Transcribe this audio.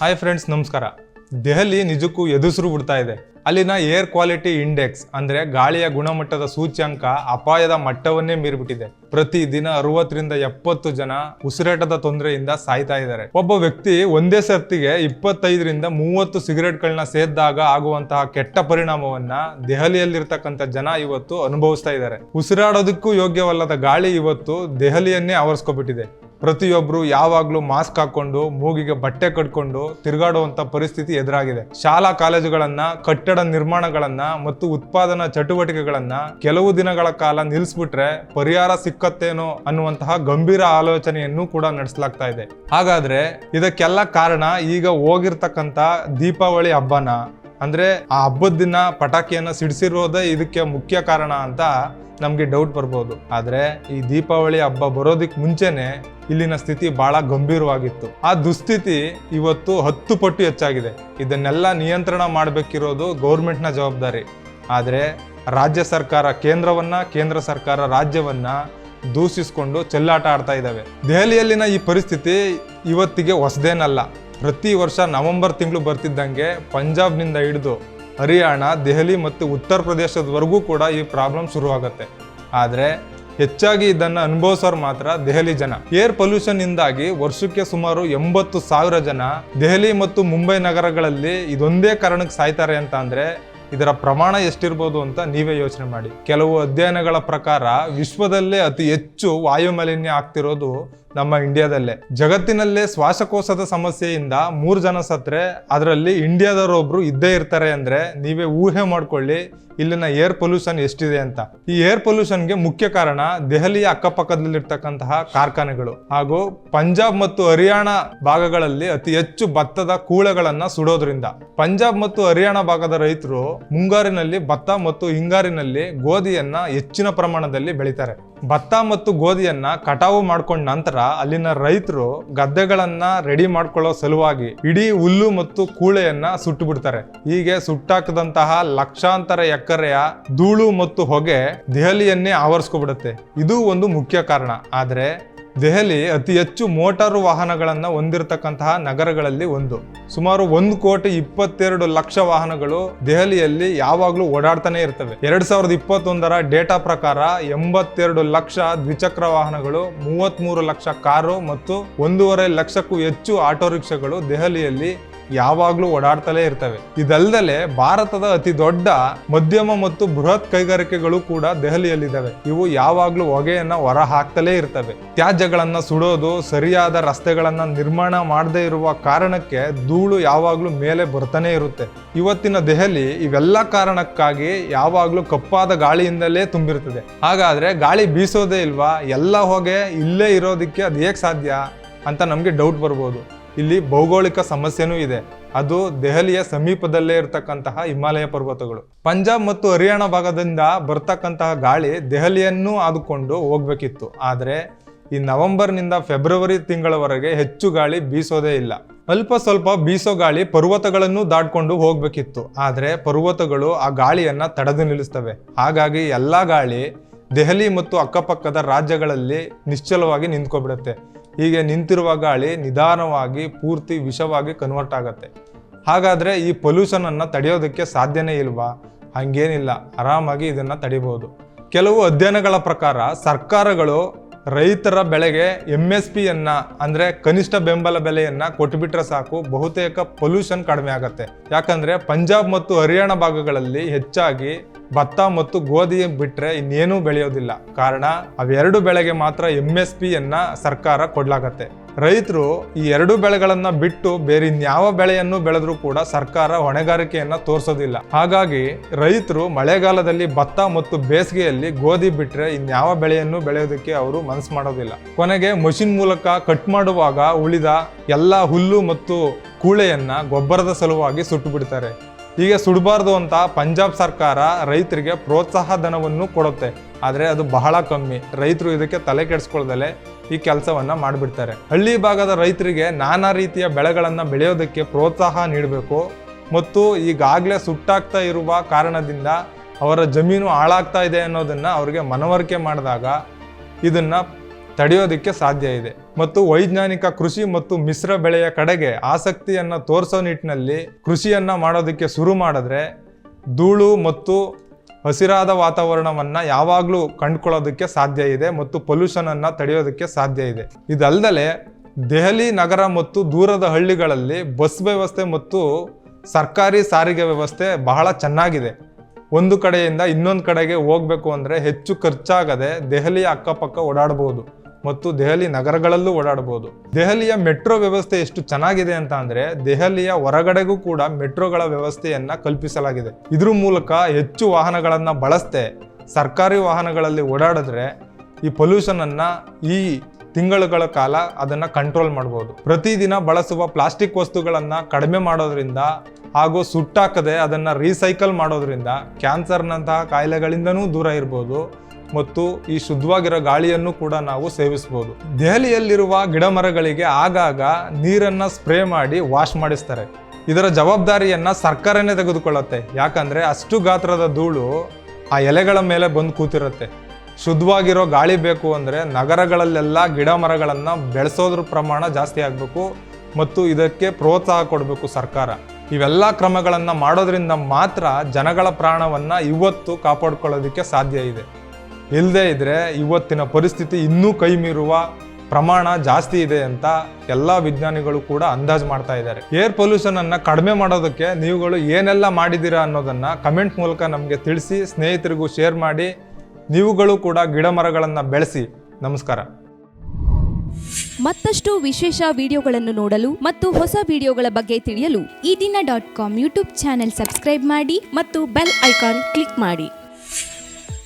Hi friends ನಮಸ್ಕಾರ. ದೆಹಲಿ ನಿಜಕ್ಕೂ ಎದುರು ಬಿಡ್ತಾ ಇದೆ. ಅಲ್ಲಿನ ಏರ್ ಕ್ವಾಲಿಟಿ ಇಂಡೆಕ್ಸ್ ಅಂದ್ರೆ ಗಾಳಿಯ ಗುಣಮಟ್ಟದ ಸೂಚ್ಯಂಕ ಅಪಾಯದ ಮಟ್ಟವನ್ನೇ ಮೀರಿಬಿಟ್ಟಿದೆ. ಪ್ರತಿ ದಿನ ಅರವತ್ತರಿಂದ ಎಪ್ಪತ್ತು ಜನ ಉಸಿರಾಟದ ತೊಂದರೆಯಿಂದ ಸಾಯ್ತಾ ಇದ್ದಾರೆ. ಒಬ್ಬ ವ್ಯಕ್ತಿ ಒಂದೇ ಸರ್ತಿಗೆ ಇಪ್ಪತ್ತೈದರಿಂದ ಮೂವತ್ತು ಸಿಗರೆಟ್ಗಳನ್ನ ಸೇದ್ದಾಗ ಆಗುವಂತಹ ಕೆಟ್ಟ ಪರಿಣಾಮವನ್ನ ದೆಹಲಿಯಲ್ಲಿರ್ತಕ್ಕಂಥ ಜನ ಇವತ್ತು ಅನುಭವಿಸ್ತಾ ಇದ್ದಾರೆ. ಉಸಿರಾಡೋದಕ್ಕೂ ಯೋಗ್ಯವಲ್ಲದ ಗಾಳಿ ಇವತ್ತು ದೆಹಲಿಯನ್ನೇ ಆವರಿಸ್ಕೊಬಿಟ್ಟಿದೆ. ಪ್ರತಿಯೊಬ್ರು ಯಾವಾಗಲೂ ಮಾಸ್ಕ್ ಹಾಕೊಂಡು, ಮೂಗಿಗೆ ಬಟ್ಟೆ ಕಟ್ಕೊಂಡು ತಿರುಗಾಡುವಂತ ಪರಿಸ್ಥಿತಿ ಎದುರಾಗಿದೆ. ಶಾಲಾ ಕಾಲೇಜುಗಳನ್ನ, ಕಟ್ಟಡ ನಿರ್ಮಾಣಗಳನ್ನ ಮತ್ತು ಉತ್ಪಾದನಾ ಚಟುವಟಿಕೆಗಳನ್ನ ಕೆಲವು ದಿನಗಳ ಕಾಲ ನಿಲ್ಲಿಸ್ಬಿಟ್ರೆ ಪರಿಹಾರ ಸಿಕ್ಕತ್ತೇನೋ ಅನ್ನುವಂತಹ ಗಂಭೀರ ಆಲೋಚನೆಯನ್ನು ಕೂಡ ನಡೆಸಲಾಗ್ತಾ ಇದೆ. ಹಾಗಾದ್ರೆ ಇದಕ್ಕೆಲ್ಲ ಕಾರಣ ಈಗ ಹೋಗಿರ್ತಕ್ಕಂತ ದೀಪಾವಳಿ ಹಬ್ಬನ ಅಂದ್ರೆ ಆ ಹಬ್ಬದ ದಿನ ಪಟಾಕಿಯನ್ನ ಸಿಡಿಸಿರೋದೇ ಇದಕ್ಕೆ ಮುಖ್ಯ ಕಾರಣ ಅಂತ ನಮ್ಗೆ ಡೌಟ್ ಬರ್ಬೋದು. ಆದ್ರೆ ಈ ದೀಪಾವಳಿ ಹಬ್ಬ ಬರೋದಕ್ಕೆ ಮುಂಚೆನೆ ಇಲ್ಲಿನ ಸ್ಥಿತಿ ಬಹಳ ಗಂಭೀರವಾಗಿತ್ತು. ಆ ದುಸ್ಥಿತಿ ಇವತ್ತು ಹತ್ತು ಪಟ್ಟು ಹೆಚ್ಚಾಗಿದೆ. ಇದನ್ನೆಲ್ಲ ನಿಯಂತ್ರಣ ಮಾಡಬೇಕಿರೋದು ಗೌರ್ಮೆಂಟ್ನ ಜವಾಬ್ದಾರಿ. ಆದರೆ ರಾಜ್ಯ ಸರ್ಕಾರ ಕೇಂದ್ರವನ್ನ, ಕೇಂದ್ರ ಸರ್ಕಾರ ರಾಜ್ಯವನ್ನ ದೂಷಿಸಿಕೊಂಡು ಚೆಲ್ಲಾಟ ಆಡ್ತಾ ಇದ್ದಾವೆ ದೆಹಲಿಯಲ್ಲಿನ ಈ ಪರಿಸ್ಥಿತಿ ಇವತ್ತಿಗೆ ಹೊಸದೇನಲ್ಲ. ಪ್ರತಿ ವರ್ಷ ನವೆಂಬರ್ ತಿಂಗಳು ಬರ್ತಿದ್ದಂಗೆ ಪಂಜಾಬ್ನಿಂದ ಹಿಡಿದು ಹರಿಯಾಣ, ದೆಹಲಿ ಮತ್ತು ಉತ್ತರ ಪ್ರದೇಶದವರೆಗೂ ಕೂಡ ಈ ಪ್ರಾಬ್ಲಮ್ ಶುರುವಾಗುತ್ತೆ. ಆದರೆ ಹೆಚ್ಚಾಗಿ ಇದನ್ನು ಅನುಭವಿಸೋರು ಮಾತ್ರ ದೆಹಲಿ ಜನ. ಏರ್ ಪೊಲ್ಯೂಷನ್ ಇಂದಾಗಿ ವರ್ಷಕ್ಕೆ ಸುಮಾರು ಎಂಬತ್ತು ಸಾವಿರ ಜನ ದೆಹಲಿ ಮತ್ತು ಮುಂಬೈ ನಗರಗಳಲ್ಲಿ ಇದೊಂದೇ ಕಾರಣಕ್ಕೆ ಸಾಯ್ತಾರೆ ಅಂತ ಅಂದರೆ ಇದರ ಪ್ರಮಾಣ ಎಷ್ಟಿರ್ಬೋದು ಅಂತ ನೀವೇ ಯೋಚನೆ ಮಾಡಿ. ಕೆಲವು ಅಧ್ಯಯನಗಳ ಪ್ರಕಾರ ವಿಶ್ವದಲ್ಲೇ ಅತಿ ಹೆಚ್ಚು ವಾಯು ಮಾಲಿನ್ಯ ಆಗ್ತಿರೋದು ನಮ್ಮ ಇಂಡಿಯಾದಲ್ಲೇ. ಜಗತ್ತಿನಲ್ಲೇ ಶ್ವಾಸಕೋಶದ ಸಮಸ್ಯೆಯಿಂದ ಮೂರು ಜನ ಸತ್ರೆ ಅದರಲ್ಲಿ ಇಂಡಿಯಾದವರೊಬ್ರು ಇದ್ದೇ ಇರ್ತಾರೆ ಅಂದ್ರೆ ನೀವೇ ಊಹೆ ಮಾಡ್ಕೊಳ್ಳಿ ಇಲ್ಲಿನ ಏರ್ ಪೊಲ್ಯೂಷನ್ ಎಷ್ಟಿದೆ ಅಂತ. ಈ ಏರ್ ಪೊಲ್ಯೂಷನ್ಗೆ ಮುಖ್ಯ ಕಾರಣ ದೆಹಲಿಯ ಅಕ್ಕಪಕ್ಕದಲ್ಲಿರ್ತಕ್ಕಂತಹ ಕಾರ್ಖಾನೆಗಳು ಹಾಗೂ ಪಂಜಾಬ್ ಮತ್ತು ಹರಿಯಾಣ ಭಾಗಗಳಲ್ಲಿ ಅತಿ ಹೆಚ್ಚು ಭತ್ತದ ಕೂಳೆಗಳನ್ನ ಸುಡೋದ್ರಿಂದ. ಪಂಜಾಬ್ ಮತ್ತು ಹರಿಯಾಣ ಭಾಗದ ರೈತರು ಮುಂಗಾರಿನಲ್ಲಿ ಭತ್ತ ಮತ್ತು ಹಿಂಗಾರಿನಲ್ಲಿ ಗೋಧಿಯನ್ನ ಹೆಚ್ಚಿನ ಪ್ರಮಾಣದಲ್ಲಿ ಬೆಳಿತಾರೆ. ಭತ್ತ ಮತ್ತು ಗೋಧಿಯನ್ನ ಕಟಾವು ಮಾಡ್ಕೊಂಡ ನಂತರ ಅಲ್ಲಿನ ರೈತರು ಗದ್ದೆಗಳನ್ನ ರೆಡಿ ಮಾಡ್ಕೊಳ್ಳೋ ಸಲುವಾಗಿ ಇಡೀ ಹುಲ್ಲು ಮತ್ತು ಕೂಳೆಯನ್ನ ಸುಟ್ಟು ಬಿಡ್ತಾರೆ ಹೀಗೆ ಸುಟ್ಟಾಕದಂತಹ ಲಕ್ಷಾಂತರ ಎಕರೆಯ ಧೂಳು ಮತ್ತು ಹೊಗೆ ದೆಹಲಿಯನ್ನೇ ಆವರಿಸ್ಕೊಬಿಡುತ್ತೆ. ಇದು ಒಂದು ಮುಖ್ಯ ಕಾರಣ. ಆದ್ರೆ ದೆಹಲಿ ಅತಿ ಹೆಚ್ಚು ಮೋಟಾರು ವಾಹನಗಳನ್ನು ಹೊಂದಿರತಕ್ಕಂತಹ ನಗರಗಳಲ್ಲಿ ಒಂದು. ಸುಮಾರು ಒಂದು ಕೋಟಿ ಇಪ್ಪತ್ತೆರಡು ಲಕ್ಷ ವಾಹನಗಳು ದೆಹಲಿಯಲ್ಲಿ ಯಾವಾಗಲೂ ಓಡಾಡ್ತಾನೆ ಇರ್ತವೆ. ಎರಡ್ ಸಾವಿರದ ಇಪ್ಪತ್ತೊಂದರ ಡೇಟಾ ಪ್ರಕಾರ ಎಂಬತ್ತೆರಡು ಲಕ್ಷ ದ್ವಿಚಕ್ರ ವಾಹನಗಳು, ಮೂವತ್ಮೂರು ಲಕ್ಷ ಕಾರು ಮತ್ತು ಒಂದೂವರೆ ಲಕ್ಷಕ್ಕೂ ಹೆಚ್ಚು ಆಟೋ ರಿಕ್ಷಾಗಳು ದೆಹಲಿಯಲ್ಲಿ ಯಾವಾಗ್ಲೂ ಓಡಾಡ್ತಲೇ ಇರ್ತವೆ. ಇದಲ್ದಲೆ ಭಾರತದ ಅತಿ ದೊಡ್ಡ ಮಧ್ಯಮ ಮತ್ತು ಬೃಹತ್ ಕೈಗಾರಿಕೆಗಳು ಕೂಡ ದೆಹಲಿಯಲ್ಲಿದ್ದಾವೆ. ಇವು ಯಾವಾಗಲೂ ಹೊಗೆಯನ್ನ ಹೊರ ಹಾಕ್ತಲೇ ಇರ್ತವೆ. ತ್ಯಾಜ್ಯಗಳನ್ನ ಸುಡೋದು, ಸರಿಯಾದ ರಸ್ತೆಗಳನ್ನ ನಿರ್ಮಾಣ ಮಾಡದೇ ಇರುವ ಕಾರಣಕ್ಕೆ ಧೂಳು ಯಾವಾಗಲೂ ಮೇಲೆ ಬರ್ತಾನೆ ಇರುತ್ತೆ. ಇವತ್ತಿನ ದೆಹಲಿ ಇವೆಲ್ಲ ಕಾರಣಕ್ಕಾಗಿ ಯಾವಾಗಲೂ ಕಪ್ಪಾದ ಗಾಳಿಯಿಂದಲೇ ತುಂಬಿರ್ತದೆ. ಹಾಗಾದ್ರೆ ಗಾಳಿ ಬೀಸೋದೇ ಇಲ್ವಾ? ಎಲ್ಲ ಹೊಗೆ ಇಲ್ಲೇ ಇರೋದಕ್ಕೆ ಅದು ಹೇಗೆ ಸಾಧ್ಯ ಅಂತ ನಮಗೆ ಡೌಟ್ ಬರ್ಬೋದು. ಇಲ್ಲಿ ಭೌಗೋಳಿಕ ಸಮಸ್ಯೆನೂ ಇದೆ. ಅದು ದೆಹಲಿಯ ಸಮೀಪದಲ್ಲೇ ಇರತಕ್ಕಂತಹ ಹಿಮಾಲಯ ಪರ್ವತಗಳು. ಪಂಜಾಬ್ ಮತ್ತು ಹರಿಯಾಣ ಭಾಗದಿಂದ ಬರ್ತಕ್ಕಂತಹ ಗಾಳಿ ದೆಹಲಿಯನ್ನು ಆದುಕೊಂಡು ಹೋಗ್ಬೇಕಿತ್ತು. ಆದರೆ ಈ ನವೆಂಬರ್ನಿಂದ ಫೆಬ್ರವರಿ ತಿಂಗಳವರೆಗೆ ಹೆಚ್ಚು ಗಾಳಿ ಬೀಸೋದೇ ಇಲ್ಲ. ಅಲ್ಪ ಸ್ವಲ್ಪ ಬೀಸೋ ಗಾಳಿ ಪರ್ವತಗಳನ್ನು ದಾಟ್ಕೊಂಡು ಹೋಗ್ಬೇಕಿತ್ತು. ಆದರೆ ಪರ್ವತಗಳು ಆ ಗಾಳಿಯನ್ನ ತಡೆದು ನಿಲ್ಲಿಸ್ತವೆ. ಹಾಗಾಗಿ ಎಲ್ಲಾ ಗಾಳಿ ದೆಹಲಿ ಮತ್ತು ಅಕ್ಕಪಕ್ಕದ ರಾಜ್ಯಗಳಲ್ಲಿ ನಿಶ್ಚಲವಾಗಿ ನಿಂತ್ಕೊಬಿಡುತ್ತೆ. ಹೀಗೆ ನಿಂತಿರುವ ಗಾಳಿ ನಿಧಾನವಾಗಿ, ಪೂರ್ತಿ ವಿಷವಾಗಿ ಕನ್ವರ್ಟ್ ಆಗುತ್ತೆ. ಹಾಗಾದರೆ ಈ ಪೊಲ್ಯೂಷನನ್ನು ತಡೆಯೋದಕ್ಕೆ ಸಾಧ್ಯನೇ ಇಲ್ವಾ? ಹಂಗೇನಿಲ್ಲ. ಆರಾಮಾಗಿ ಇದನ್ನು ತಡಿಬೋದು. ಕೆಲವು ಅಧ್ಯಯನಗಳ ಪ್ರಕಾರ ಸರ್ಕಾರಗಳು ರೈತರ ಬೆಳೆಗೆ ಎಂ ಎಸ್ ಪಿಯನ್ನು ಅಂದರೆ ಕನಿಷ್ಠ ಬೆಂಬಲ ಬೆಲೆಯನ್ನು ಕೊಟ್ಟುಬಿಟ್ರೆ ಸಾಕು, ಬಹುತೇಕ ಪೊಲ್ಯೂಷನ್ ಕಡಿಮೆ ಆಗುತ್ತೆ. ಯಾಕಂದರೆ ಪಂಜಾಬ್ ಮತ್ತು ಹರಿಯಾಣ ಭಾಗಗಳಲ್ಲಿ ಹೆಚ್ಚಾಗಿ ಭತ್ತ ಮತ್ತು ಗೋಧಿ ಬಿಟ್ಟರೆ ಇನ್ನೇನೂ ಬೆಳೆಯೋದಿಲ್ಲ. ಕಾರಣ, ಅವೆರಡು ಬೆಳೆಗೆ ಮಾತ್ರ ಎಂ ಎಸ್ ಪಿಯನ್ನ ಸರ್ಕಾರ ಕೊಡ್ಲಾಗತ್ತೆ. ರೈತರು ಈ ಎರಡು ಬೆಳೆಗಳನ್ನ ಬಿಟ್ಟು ಬೇರೆ ಇನ್ಯಾವ ಬೆಳೆಯನ್ನು ಬೆಳೆದರೂ ಕೂಡ ಸರ್ಕಾರ ಹೊಣೆಗಾರಿಕೆಯನ್ನ ತೋರಿಸೋದಿಲ್ಲ. ಹಾಗಾಗಿ ರೈತರು ಮಳೆಗಾಲದಲ್ಲಿ ಭತ್ತ ಮತ್ತು ಬೇಸಿಗೆಯಲ್ಲಿ ಗೋಧಿ ಬಿಟ್ಟರೆ ಇನ್ಯಾವ ಬೆಳೆಯನ್ನು ಬೆಳೆಯೋದಕ್ಕೆ ಅವರು ಮನಸ್ಸು ಮಾಡೋದಿಲ್ಲ. ಕೊನೆಗೆ ಮಷಿನ್ ಮೂಲಕ ಕಟ್ ಮಾಡುವಾಗ ಉಳಿದ ಎಲ್ಲ ಹುಲ್ಲು ಮತ್ತು ಕೂಳೆಯನ್ನ ಗೊಬ್ಬರದ ಸಲುವಾಗಿ ಸುಟ್ಟು ಬಿಡ್ತಾರೆ. ಹೀಗೆ ಸುಡಬಾರ್ದು ಅಂತ ಪಂಜಾಬ್ ಸರ್ಕಾರ ರೈತರಿಗೆ ಪ್ರೋತ್ಸಾಹ ಧನವನ್ನು ಕೊಡುತ್ತೆ. ಆದರೆ ಅದು ಬಹಳ ಕಮ್ಮಿ. ರೈತರು ಇದಕ್ಕೆ ತಲೆ ಕೆಡಿಸ್ಕೊಳ್ದಲೆ ಈ ಕೆಲಸವನ್ನು ಮಾಡಿಬಿಡ್ತಾರೆ. ಹಳ್ಳಿ ಭಾಗದ ರೈತರಿಗೆ ನಾನಾ ರೀತಿಯ ಬೆಳೆಗಳನ್ನು ಬೆಳೆಯೋದಕ್ಕೆ ಪ್ರೋತ್ಸಾಹ ನೀಡಬೇಕು. ಮತ್ತು ಈಗಾಗಲೇ ಸುಟ್ಟಾಗ್ತಾ ಇರುವ ಕಾರಣದಿಂದ ಅವರ ಜಮೀನು ಹಾಳಾಗ್ತಾ ಇದೆ ಅನ್ನೋದನ್ನು ಅವರಿಗೆ ಮನವರಿಕೆ ಮಾಡಿದಾಗ ಇದನ್ನ ತಡೆಯೋದಕ್ಕೆ ಸಾಧ್ಯ ಇದೆ. ಮತ್ತು ವೈಜ್ಞಾನಿಕ ಕೃಷಿ ಮತ್ತು ಮಿಶ್ರ ಬೆಳೆಯ ಕಡೆಗೆ ಆಸಕ್ತಿಯನ್ನ ತೋರಿಸೋ ನಿಟ್ಟಿನಲ್ಲಿ ಕೃಷಿಯನ್ನ ಮಾಡೋದಕ್ಕೆ ಶುರು ಮಾಡಿದ್ರೆ ಧೂಳು ಮತ್ತು ಹಸಿರಾದ ವಾತಾವರಣವನ್ನ ಯಾವಾಗಲೂ ಕಂಡುಕೊಳ್ಳೋದಕ್ಕೆ ಸಾಧ್ಯ ಇದೆ ಮತ್ತು ಪೊಲ್ಯೂಷನ್ ಅನ್ನ ತಡೆಯೋದಕ್ಕೆ ಸಾಧ್ಯ ಇದೆ. ಇದಲ್ಲದೆ ದೆಹಲಿ ನಗರ ಮತ್ತು ದೂರದ ಹಳ್ಳಿಗಳಲ್ಲಿ ಬಸ್ ವ್ಯವಸ್ಥೆ ಮತ್ತು ಸರ್ಕಾರಿ ಸಾರಿಗೆ ವ್ಯವಸ್ಥೆ ಬಹಳ ಚೆನ್ನಾಗಿದೆ. ಒಂದು ಕಡೆಯಿಂದ ಇನ್ನೊಂದು ಕಡೆಗೆ ಹೋಗ್ಬೇಕು ಅಂದರೆ ಹೆಚ್ಚು ಖರ್ಚಾಗದೆ ದೆಹಲಿಯ ಅಕ್ಕಪಕ್ಕ ಓಡಾಡಬಹುದು ಮತ್ತು ದೆಹಲಿ ನಗರಗಳಲ್ಲೂ ಓಡಾಡಬಹುದು ದೆಹಲಿಯ ಮೆಟ್ರೋ ವ್ಯವಸ್ಥೆ ಎಷ್ಟು ಚೆನ್ನಾಗಿದೆ ಅಂತ ಅಂದ್ರೆ, ದೆಹಲಿಯ ಹೊರಗಡೆಗೂ ಕೂಡ ಮೆಟ್ರೋಗಳ ವ್ಯವಸ್ಥೆಯನ್ನ ಕಲ್ಪಿಸಲಾಗಿದೆ. ಇದ್ರ ಮೂಲಕ ಹೆಚ್ಚು ವಾಹನಗಳನ್ನ ಬಳಸದೆ, ಸರ್ಕಾರಿ ವಾಹನಗಳಲ್ಲಿ ಓಡಾಡಿದ್ರೆ ಈ ಪೊಲ್ಯೂಷನ್ ಅನ್ನ ಈ ತಿಂಗಳುಗಳ ಕಾಲ ಅದನ್ನ ಕಂಟ್ರೋಲ್ ಮಾಡಬಹುದು ಪ್ರತಿದಿನ ಬಳಸುವ ಪ್ಲಾಸ್ಟಿಕ್ ವಸ್ತುಗಳನ್ನ ಕಡಿಮೆ ಮಾಡೋದ್ರಿಂದ ಹಾಗೂ ಸುಟ್ಟಾಕದೆ ಅದನ್ನ ರೀಸೈಕಲ್ ಮಾಡೋದ್ರಿಂದ ಕ್ಯಾನ್ಸರ್ನಂತಹ ಕಾಯಿಲೆಗಳಿಂದನೂ ದೂರ ಇರ್ಬೋದು. ಮತ್ತು ಈ ಶುದ್ಧವಾಗಿರೋ ಗಾಳಿಯನ್ನು ಕೂಡ ನಾವು ಸೇವಿಸಬಹುದು ದೆಹಲಿಯಲ್ಲಿರುವ ಗಿಡ ಮರಗಳಿಗೆ ಆಗಾಗ ನೀರನ್ನ ಸ್ಪ್ರೇ ಮಾಡಿ ವಾಶ್ ಮಾಡಿಸ್ತಾರೆ. ಇದರ ಜವಾಬ್ದಾರಿಯನ್ನ ಸರ್ಕಾರನೇ ತೆಗೆದುಕೊಳ್ಳುತ್ತೆ. ಯಾಕಂದ್ರೆ ಅಷ್ಟು ಗಾತ್ರದ ಧೂಳು ಆ ಎಲೆಗಳ ಮೇಲೆ ಬಂದು ಕೂತಿರುತ್ತೆ. ಶುದ್ಧವಾಗಿರೋ ಗಾಳಿ ಬೇಕು ಅಂದರೆ ನಗರಗಳಲ್ಲೆಲ್ಲ ಗಿಡ ಮರಗಳನ್ನು ಬೆಳೆಸೋದ್ರ ಪ್ರಮಾಣ ಜಾಸ್ತಿ ಆಗಬೇಕು ಮತ್ತು ಇದಕ್ಕೆ ಪ್ರೋತ್ಸಾಹ ಕೊಡಬೇಕು ಸರ್ಕಾರ. ಇವೆಲ್ಲ ಕ್ರಮಗಳನ್ನು ಮಾಡೋದ್ರಿಂದ ಮಾತ್ರ ಜನಗಳ ಪ್ರಾಣವನ್ನು ಇವತ್ತು ಕಾಪಾಡ್ಕೊಳ್ಳೋದಕ್ಕೆ ಸಾಧ್ಯ ಇದೆ. ಇಲ್ಲದೇ ಇದ್ರೆ ಇವತ್ತಿನ ಪರಿಸ್ಥಿತಿ ಇನ್ನೂ ಕೈ ಮೀರುವ ಪ್ರಮಾಣ ಜಾಸ್ತಿ ಇದೆ ಅಂತ ಎಲ್ಲ ವಿಜ್ಞಾನಿಗಳು ಕೂಡ ಅಂದಾಜು ಮಾಡ್ತಾ ಇದ್ದಾರೆ. ಏರ್ ಪೊಲ್ಯೂಷನ್ ಅನ್ನ ಕಡಿಮೆ ಮಾಡೋದಕ್ಕೆ ನೀವುಗಳು ಏನೆಲ್ಲ ಮಾಡಿದ್ದೀರಾ ಅನ್ನೋದನ್ನ ಕಮೆಂಟ್ ಮೂಲಕ ನಮಗೆ ತಿಳಿಸಿ, ಸ್ನೇಹಿತರಿಗೂ ಶೇರ್ ಮಾಡಿ, ನೀವುಗಳು ಕೂಡ ಗಿಡ ಮರಗಳನ್ನು ಬೆಳೆಸಿ. ನಮಸ್ಕಾರ. ಮತ್ತಷ್ಟು ವಿಶೇಷ ವಿಡಿಯೋಗಳನ್ನು ನೋಡಲು ಮತ್ತು ಹೊಸ ವಿಡಿಯೋಗಳ ಬಗ್ಗೆ ತಿಳಿಯಲು ಈ ದಿನ dot com YouTube channel subscribe ಮಾಡಿ ಮತ್ತು ಬೆಲ್ ಐಕಾನ್ ಕ್ಲಿಕ್ ಮಾಡಿ.